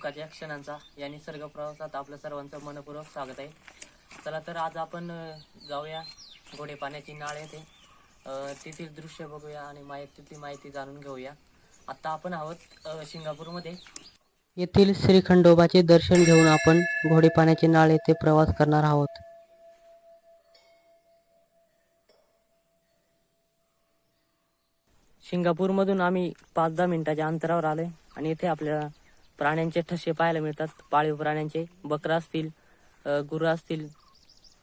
सुखाच्या क्षणांचा या निसर्ग प्रवासात आपलं सर्वांचं मनपूर्वक स्वागत आहे. चला तर आज आपण जाऊया घोडे पाण्याची नाळ अ, तेथील दृश्य बघूया आणि माहिती तिथली माहिती जाणून घेऊया. आता आपण आहोत सिंगापूरमध्ये. येथील श्री खंडोबाचे दर्शन घेऊन आपण घोडेपाण्याचे नाळ येथे प्रवास करणार आहोत. सिंगापूरमधून आम्ही पाच दहा मिनिटाच्या अंतरावर आलोय आणि इथे आपल्याला प्राण्यांचे ठसे पाहायला मिळतात. पाळीव प्राण्यांचे बकरा असतील गुरं असतील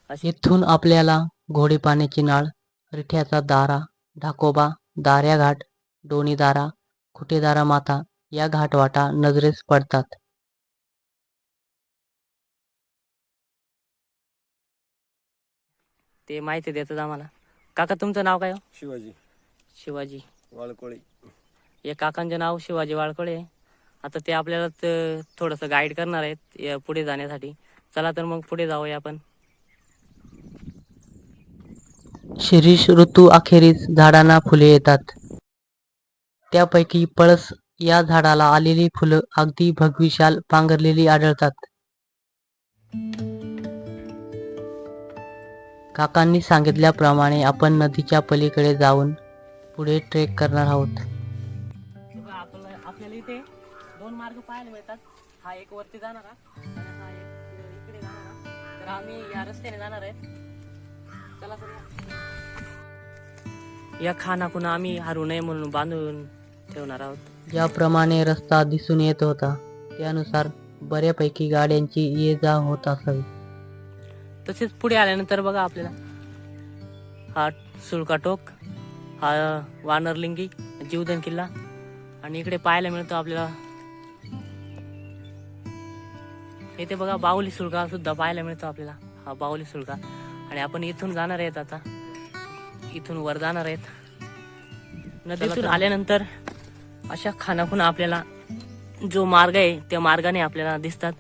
असे येथून आपल्याला घोडेपाण्याची नाळ रिठ्याचा दारा ढाकोबा दाऱ्या घाट डोणी दारा खुटेदारा माता या घाटवाटा नजरेस पडतात. ते माहिती देतात आम्हाला. काका तुमचं नाव काय हो? शिवाजी. शिवाजी. वाळकोळी. या काकांचे नाव शिवाजी वाळकळे आहे. आता ते आपल्याला त- थोडंसं गाईड करणार आहेत या पुढे जाण्यासाठी. चला तर मग पुढे जाऊया आपण. शिरीष ऋतू अखेरीस झाडांना फुले येतात. त्यापैकी पळस या झाडाला आलेली फुलं अगदी भगविशाल पांघरलेली आढळतात. काकांनी सांगितल्याप्रमाणे आपण नदीच्या पलीकडे जाऊन पुढे ट्रेक करणार आहोत. दोन मार्ग पाहायला मिळतात. हा एक वरती जाणारा आणि हा एक इकडे जाणारा तर आम्ही या रस्त्याने जाणार आहेत चला तर या. खानाखुना आम्ही हरवू नये म्हणून बांधून ठेवणार आहोत. ज्याप्रमाणे रस्ता दिसून येत होता त्यानुसार बऱ्यापैकी गाड्यांची ये जा होत असावी. तसेच पुढे आल्यानंतर बघा आपल्याला. हा सुळका टोक हा वानरलिंगी जीवधन किल्ला आणि इकडे पाहायला मिळतो आपल्याला इथे बघा बाहुली सुळका सुद्धा पाहायला मिळतो आपल्याला. हा बाहुली सुळका आणि आपण इथून जाणार आहेत आता. इथून वर जाणार आहेत. नदीतून आल्यानंतर अशा खानाखुना आपल्याला जो मार्ग आहे त्या मार्गाने आपल्याला दिसतात.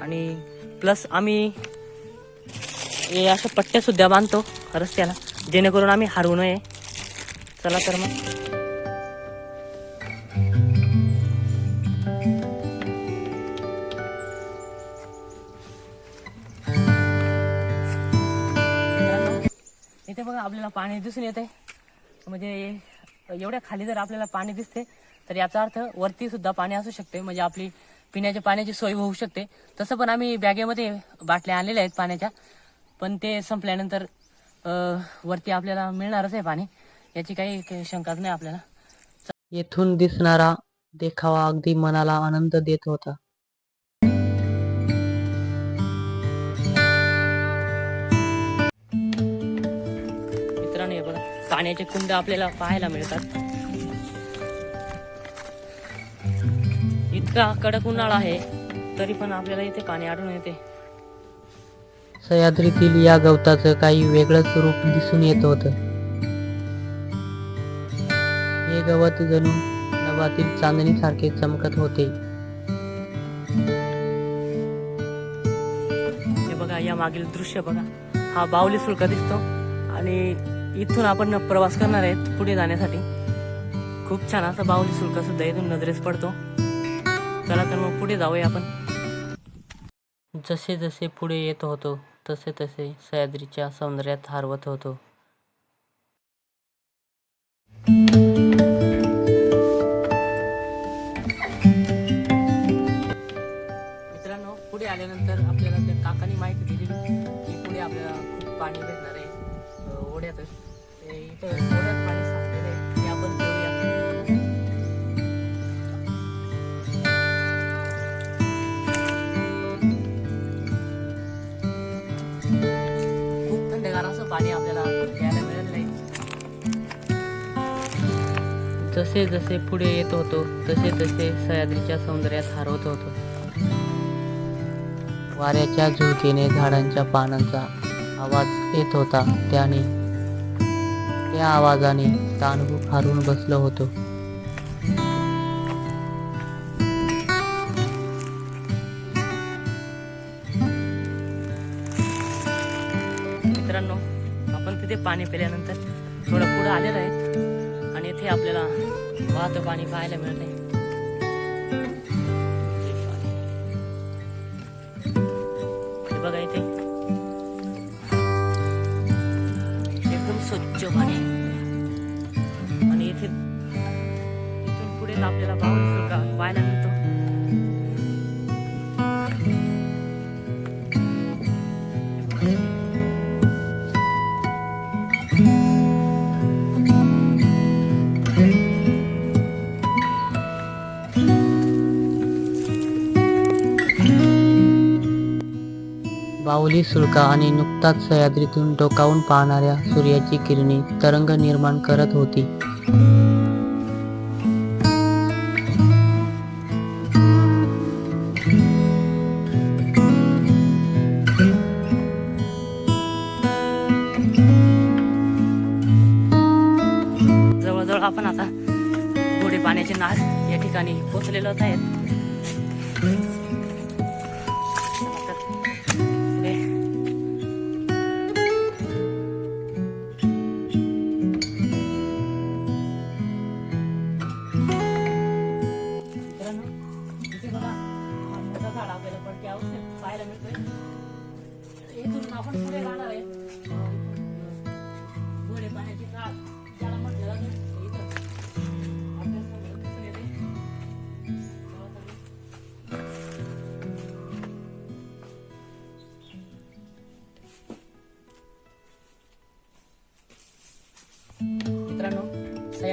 आणि प्लस आम्ही अशा पट्ट्या सुद्धा बांधतो रस्त्याला जेणेकरून आम्ही हरवू नये. चला तर मग. आपल्याला पाणी दिसून येते म्हणजे एवढ्या खाली जर आपल्याला पाणी दिसते तर याचा अर्थ वरती सुद्धा पाणी असू शकते म्हणजे आपली पिण्याच्या पाण्याची सोय होऊ शकते. तसं पण आम्ही बॅगेमध्ये बाटल्या आणलेल्या आहेत पाण्याच्या. पण ते संपल्यानंतर वरती आपल्याला मिळणारच आहे पाणी. याची काही शंकाच नाही आपल्याला. येथून दिसणारा देखावा अगदी मनाला आनंद देत होता. पाण्याचे कुंड आपल्याला पाहायला मिळतात. इतका कडक उन्हाळा आहे तरी पण आपल्याला इथे पाणी आढळून येते. सह्याद्रीतील या गवताचं काही वेगळंच रूप दिसून येत होतं. हे गवत जणू नभातील चांदणीसारखे चमकत होते. हे बघा या मागील दृश्य बघा. हा बावली सुळका दिसतो आणि इथून आपण प्रवास करणार आहेत पुढे जाण्यासाठी. खूप छान असा बाहुली सुलका सुद्धा इथून नजरेस पडतो. चला तर मग पुढे जाऊया आपण. जसे जसे पुढे येत होतो तसे तसे सह्याद्रीच्या सौंदर्यात हरवत होतो. पाणी आपल्याला घ्यायला मिळत नाही. जसे जसे पुढे येत होतो तसे तसे सह्याद्रीच्या सौंदर्यात हरवत होतो. वाऱ्याच्या झुळकेने झाडांच्या पानांचा आवाज येत होता त्याने त्या आवाजाने ताण हारून बसलो होतो. आपण तिथे पाणी पिल्यानंतर थोडं पुढं आलेलं आहे. आणि इथे आपल्याला वाहतं पाणी पाहायला मिळत आहे बघा इथे. एकदम स्वच्छ पाणी आणि इथे इथून पुढे आपल्याला बावळ फुलका पाहिल्यानंतर बाहुली सुळका आणि नुकताच सह्याद्रीतून डोकावून पाहणाऱ्या सूर्याची किरणे तरंग निर्माण करत होती. जवळजवळ आपण आता गोडे पाण्याचे नाश या ठिकाणी पोचलेलो आहेत.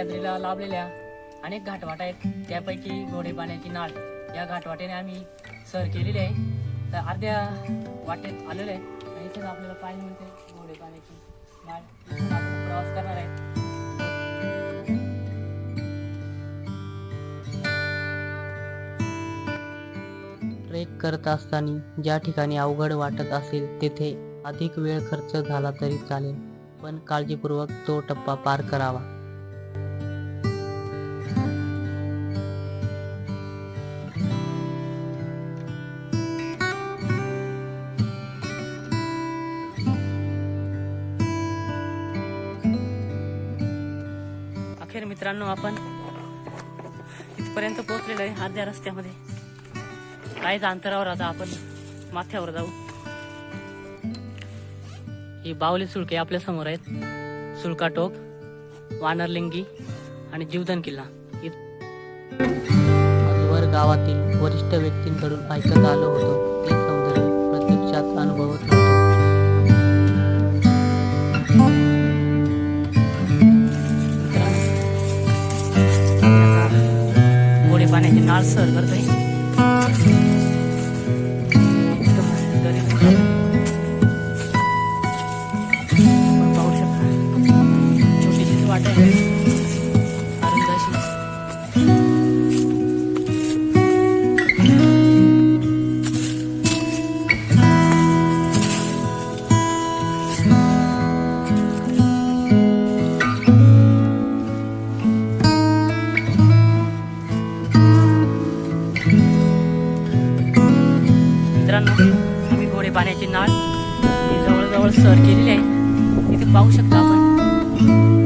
सह्याद्रीला लाभलेल्या अनेक घाटवाटा आहेत. त्यापैकी घोडे पाण्याची नाळ या घाटवाटेने आम्ही सर केलेली आहे. तर अर्ध्या वाटेत आलेलं आहे. आणि इथेच आपल्याला पाहायला मिळते घोडे पाण्याची नाळ प्रवास करणार आहे. ट्रेक करत असताना ज्या ठिकाणी अवघड वाटत असेल तेथे अधिक वेळ खर्च झाला तरी चालेल. पण काळजीपूर्वक तो टप्पा पार करावा. अखेर मित्रांनो आपण इथपर्यंत पोहोचलेलो आहे अर्ध्या रस्त्यामध्ये. काहीच अंतरावर आता आपण माथ्यावर जाऊ. ही बावली सुळके आपल्यासमोर आहेत. सुळका टोक वानरलिंगी आणि जीवधन किल्ला. इत- गावातील वरिष्ठ व्यक्तींकडून ऐकत आलो होतो. ते सौंदर्य प्रत्यक्षात अनुभवत होतो मित्रांनो, गोडे पाण्याची सर केलेली आहे तिथे पाहू शकता आपण.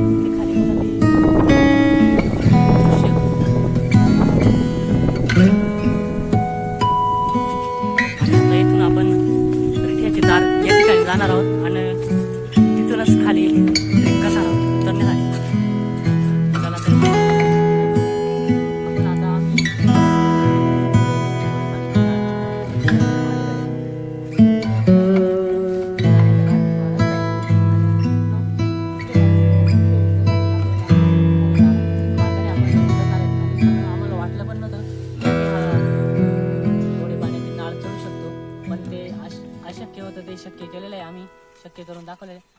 आम्ही शक्य करून दाखवलेले. आहे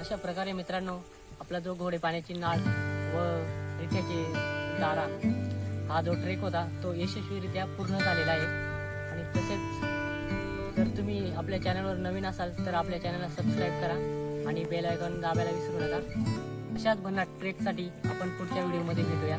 अशा प्रकारे मित्रांनो आपला जो घोडे पाण्याची नाळ व रिठ्याचे दारा हा जो ट्रेक होता तो यशस्वीरित्या पूर्ण झालेला आहे. आणि तसेच जर तुम्ही आपल्या चॅनलवर नवीन असाल तर आपल्या चॅनलला सबस्क्राईब करा आणि बेल आयकॉन दाबायला विसरू नका. अशाच भन्नाट ट्रेकसाठी आपण पुढच्या व्हिडिओमध्ये भेटूया.